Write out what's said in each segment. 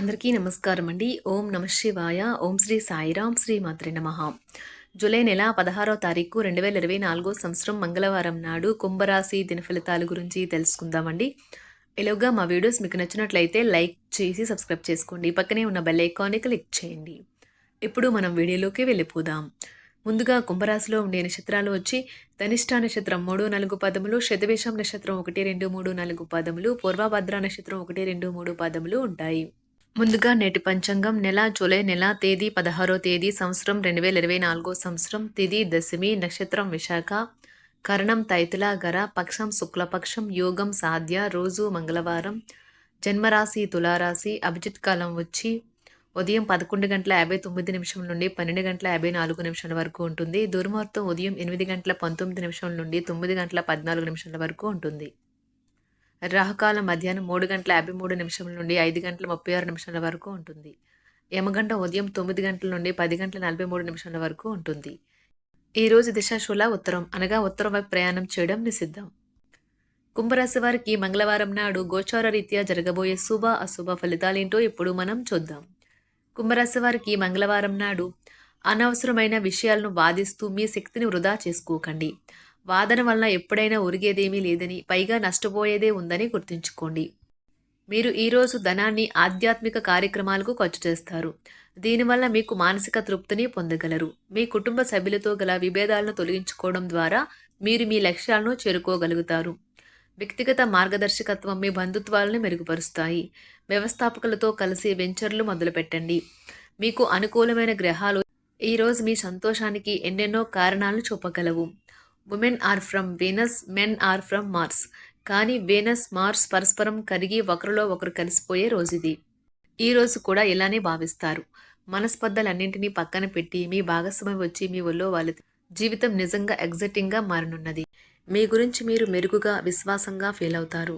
అందరికీ నమస్కారం అండి. ఓం నమ శివాయ. ఓం శ్రీ సాయిరాం శ్రీ మాత్రే నమ. జూలై నెల పదహారో తారీఖు రెండు వేల ఇరవై నాలుగో సంవత్సరం మంగళవారం నాడు కుంభరాశి దిన ఫలితాల గురించి తెలుసుకుందామండి. ఎలాగా మా వీడియోస్ మీకు నచ్చినట్లయితే లైక్ చేసి సబ్స్క్రైబ్ చేసుకోండి. పక్కనే ఉన్న బెల్ ఐకాన్ని క్లిక్ చేయండి. ఇప్పుడు మనం వీడియోలోకి వెళ్ళిపోదాం. ముందుగా కుంభరాశిలో ఉండే నక్షత్రాలు వచ్చి ధనిష్ట నక్షత్రం మూడు నాలుగు పదములు శతవేషం నక్షత్రం ఒకటి రెండు మూడు నాలుగు పదములు పూర్వభద్ర నక్షత్రం ఒకటి రెండు మూడు పదములు ఉంటాయి. ముందుగా నేటి పంచాంగం నెల జూలై నెల తేదీ పదహారో తేదీ సంవత్సరం రెండు వేల ఇరవై నాలుగో సంవత్సరం తిది దశమి నక్షత్రం విశాఖ. కరణం తైతుల గర పక్షం శుక్లపక్షం యోగం సాధ్య రోజు మంగళవారం. జన్మరాశి తులారాశి అభిజిత్ కాలం వచ్చి ఉదయం పదకొండు గంటల యాభై తొమ్మిది నిమిషం నుండి పన్నెండు గంటల యాభై నాలుగు నిమిషాల వరకు ఉంటుంది. దుర్మార్తం ఉదయం ఎనిమిది గంటల పంతొమ్మిది నిమిషం నుండి తొమ్మిది గంటల పద్నాలుగు నిమిషాల వరకు ఉంటుంది. రాహుకాలం మధ్యాహ్నం మూడు గంటల యాభై మూడు నిమిషాల నుండి ఐదు గంటల ముప్పై ఆరు నిమిషాల వరకు ఉంటుంది. యమగంట ఉదయం తొమ్మిది గంటల నుండి పది గంటల నలభై మూడు నిమిషాల వరకు ఉంటుంది. ఈరోజు దిశాశూల ఉత్తరం అనగా ఉత్తరం వైపు ప్రయాణం చేయడం నిషిద్ధం. కుంభరాశి వారికి మంగళవారం నాడు గోచార రీత్యా జరగబోయే శుభ అశుభ ఫలితాలేంటో ఇప్పుడు మనం చూద్దాం. కుంభరాశి వారికి మంగళవారం నాడు అనవసరమైన విషయాలను వాదిస్తూ మీ శక్తిని వృధా చేసుకోకండి. వాదన వలన ఎప్పుడైనా ఒరిగేదేమీ లేదని పైగా నష్టపోయేదే ఉందని గుర్తుంచుకోండి. మీరు ఈరోజు ధనాన్ని ఆధ్యాత్మిక కార్యక్రమాలకు ఖర్చు చేస్తారు. దీనివల్ల మీకు మానసిక తృప్తిని పొందగలరు. మీ కుటుంబ సభ్యులతో గల విభేదాలను తొలగించుకోవడం ద్వారా మీరు మీ లక్ష్యాలను చేరుకోగలుగుతారు. వ్యక్తిగత మార్గదర్శకత్వం మీ బంధుత్వాలను మెరుగుపరుస్తాయి. వ్యవస్థాపకులతో కలిసి వెంచర్లు మొదలుపెట్టండి. మీకు అనుకూలమైన గ్రహాలు ఈరోజు మీ సంతోషానికి ఎన్నెన్నో కారణాలను చూపగలవు. Women are from Venus men are from Mars కానీ వీనస్ మార్స్ పరస్పరం కరిగి ఒకరిలో ఒకరు కలిసిపోయే రోజు ఇది ఈ రోజు కూడా ఇలానే భావిస్తారు. మనస్పర్ధలన్నింటినీ పక్కన పెట్టి మీ భాగస్వామి వచ్చి మీ ఒళ్ళో వాళ్ళ జీవితం నిజంగా ఎగ్జైటింగ్గా మారనున్నది. మీ గురించి మీరు మెరుగుగా విశ్వాసంగా ఫీల్ అవుతారు.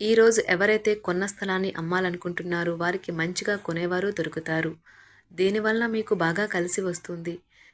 ఈరోజు ఎవరైతే కొన్న స్థలాన్ని అమ్మాలనుకుంటున్నారో వారికి మంచిగా కొనేవారు దొరుకుతారు. దీనివల్ల మీకు బాగా కలిసి వస్తుంది.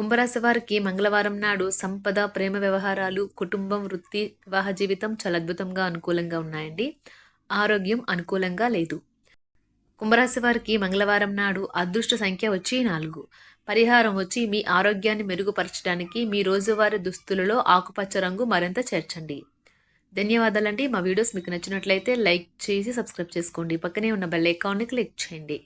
కుంభరాశి వారికి మంగళవారం నాడు సంపద ప్రేమ వ్యవహారాలు కుటుంబం వృత్తి వివాహ జీవితం చాలా అద్భుతంగా అనుకూలంగా ఉన్నాయండి. ఆరోగ్యం అనుకూలంగా లేదు. కుంభరాశి వారికి మంగళవారం నాడు అదృష్ట సంఖ్య వచ్చి నాలుగు. పరిహారం వచ్చి మీ ఆరోగ్యాన్ని మెరుగుపరచడానికి మీ రోజువారీ దుస్తులలో ఆకుపచ్చ రంగు మరింత చేర్చండి. ధన్యవాదాలండి. మా వీడియోస్ మీకు నచ్చినట్లయితే లైక్ చేసి సబ్స్క్రైబ్ చేసుకోండి. పక్కనే ఉన్న బెల్ ఐకాన్ని క్లిక్ చేయండి.